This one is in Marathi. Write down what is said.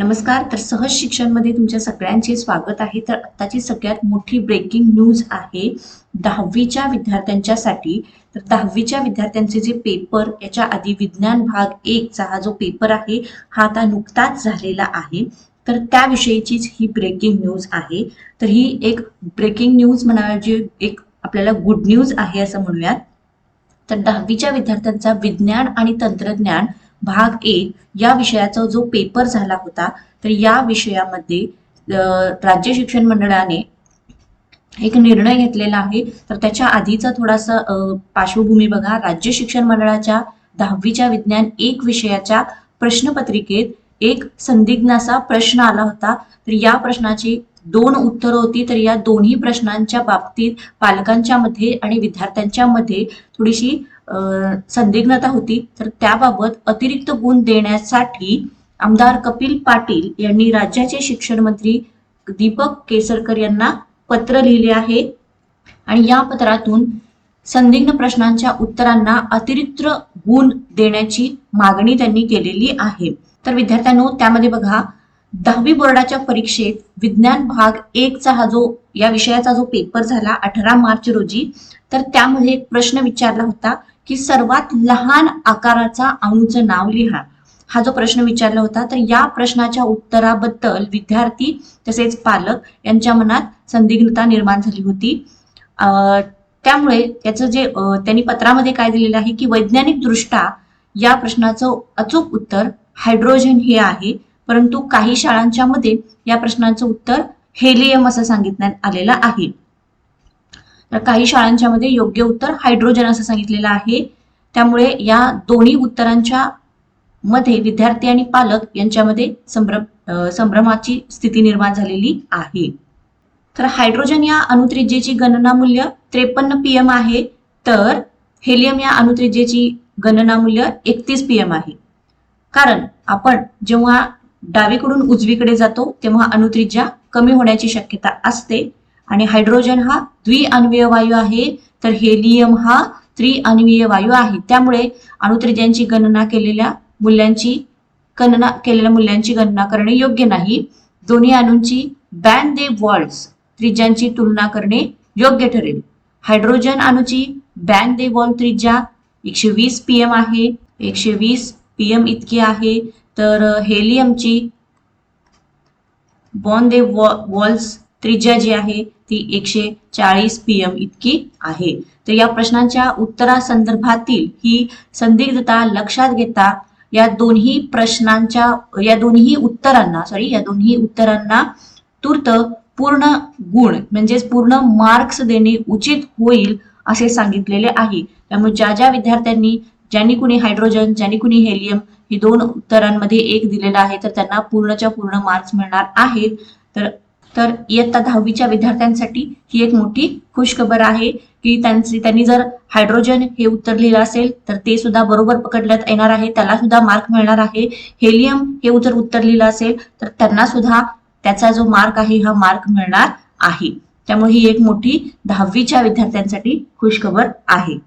नमस्कार तर सहज शिक्षणमध्ये तुमच्या सगळ्यांचे स्वागत आहे. तर आत्ताची सगळ्यात मोठी ब्रेकिंग न्यूज आहे दहावीच्या विद्यार्थ्यांच्यासाठी. तर दहावीच्या विद्यार्थ्यांचे जे पेपर याच्या आधी विज्ञान भाग एकचा हा जो पेपर आहे हा आता नुकताच झालेला आहे. तर त्याविषयीचीच ही ब्रेकिंग न्यूज आहे. तर ही एक ब्रेकिंग न्यूज म्हणावी एक आपल्याला गुड न्यूज आहे असं म्हणूयात. तर दहावीच्या विद्यार्थ्यांचा विज्ञान आणि तंत्रज्ञान भाग एक या विषयाचा जो पेपर झाला होता तर या विषयामध्ये राज्य शिक्षण मंडळाने एक निर्णय घेतलेला आहे. तर त्याच्या आधीचा थोडासा पार्श्वभूमी बघा. राज्य शिक्षण मंडळाच्या दहावीच्या विज्ञान एक विषयाच्या प्रश्नपत्रिकेत एक संदिग्ध असा प्रश्न आला होता. तर या प्रश्नाची दोन उत्तरं होती तर या दोन्ही प्रश्नांच्या बाबतीत पालकांच्या मध्ये आणि विद्यार्थ्यांच्या मध्ये थोडीशी संदिग्धता होती. तर त्याबाबत अतिरिक्त गुण देण्यासाठी आमदार कपिल पाटील यांनी राज्याचे शिक्षण मंत्री दीपक केसरकर यांना पत्र लिहिले आहे. आणि या पत्रातून संदिग्ध प्रश्नांच्या उत्तरांना अतिरिक्त गुण देण्याची मागणी त्यांनी केलेली आहे. तर विद्यार्थ्यांनो त्यामध्ये बघा दहावी बोर्डाच्या परीक्षेत विज्ञान भाग एकचा हा जो या विषयाचा जो पेपर झाला अठरा मार्च रोजी तर त्यामध्ये एक प्रश्न विचारला होता की सर्वात लहान आकाराचा अणूचं नाव लिहा. हा जो प्रश्न विचारला होता तर या प्रश्नाच्या उत्तराबद्दल विद्यार्थी तसेच पालक यांच्या मनात संदिग्धता निर्माण झाली होती. त्यामुळे त्याचं जे त्यांनी पत्रामध्ये काय दिलेलं आहे की वैज्ञानिक दृष्ट्या या प्रश्नाचं अचूक उत्तर हायड्रोजन हे आहे. परंतु काही शाळांच्या मध्ये या प्रश्नाचं उत्तर हेलियम असं सांगितण्यात आलेलं आहे. तर काही शाळांच्या मध्ये योग्य उत्तर हायड्रोजन असं सांगितलेलं आहे. त्यामुळे या दोन्ही उत्तरांच्या मध्ये विद्यार्थी आणि पालक यांच्यामध्ये संभ्रम संभ्रमाची स्थिती निर्माण झालेली आहे. तर हायड्रोजन या अणुत्रिज्येची गणना मूल्य त्रेपन्न पीएम आहे. तर हेलियम या अणुत्रिज्येची गणना मूल्य एकतीस पीएम आहे. कारण आपण जेव्हा डावीकडून उजवीकडे जातो तेव्हा अणुत्रिज्या कमी होण्याची शक्यता असते. आणि हायड्रोजन हा द्विअण्वीय वायू आहे तर हेलियम हा त्रिअण्वीय वायू आहे. त्यामुळे अणुत्रिज्यांची गणना केलेल्या मूल्यांची गणना केलेल्या मूल्यांची गणना करणे योग्य नाही. दोन्ही अणूंची बँड दे वॉल्स त्रिज्यांची तुलना करणे योग्य ठरेल. हायड्रोजन अणूची बँड दे वॉल त्रिज्या एकशे वीस पीएम आहे. एकशे वीस पीएम इतकी आहे. तर हेलियमची बॉन दे वॉल्स त्रिज्या जी आहे ती एकशे चाळीस पीएम इतकी आहे. तर या प्रश्नांच्या उत्तरासंदर्भातील ही संदिग्धता लक्षात घेता या दोन्ही प्रश्नांच्या या दोन्ही उत्तरांना सॉरी या दोन्ही उत्तरांना तूर्त पूर्ण गुण म्हणजेच पूर्ण मार्क्स देणे उचित होईल असे सांगितलेले आहे. त्यामुळे ज्या ज्या विद्यार्थ्यांनी ज्यांनी कुणी हायड्रोजन ज्यांनी कुणी हेलियम ही दोन उत्तरांमध्ये एक दिलेला आहे तर त्यांना पूर्णच्या पूर्ण मार्क्स मिळणार आहेत. तर तर इयत्ता दहावीच्या विद्यार्थ्यांसाठी ही एक मोठी खुशखबर आहे की त्यांची त्यांनी जर हायड्रोजन हे उत्तर लिहिलं असेल तर ते सुद्धा बरोबर पकडण्यात येणार आहे त्याला सुद्धा मार्क मिळणार आहे. हेलियम हे जर उत्तर लिहिलं असेल तर त्यांना सुद्धा त्याचा जो मार्क आहे हा मार्क मिळणार आहे. त्यामुळे ही एक मोठी दहावीच्या विद्यार्थ्यांसाठी खुशखबर आहे.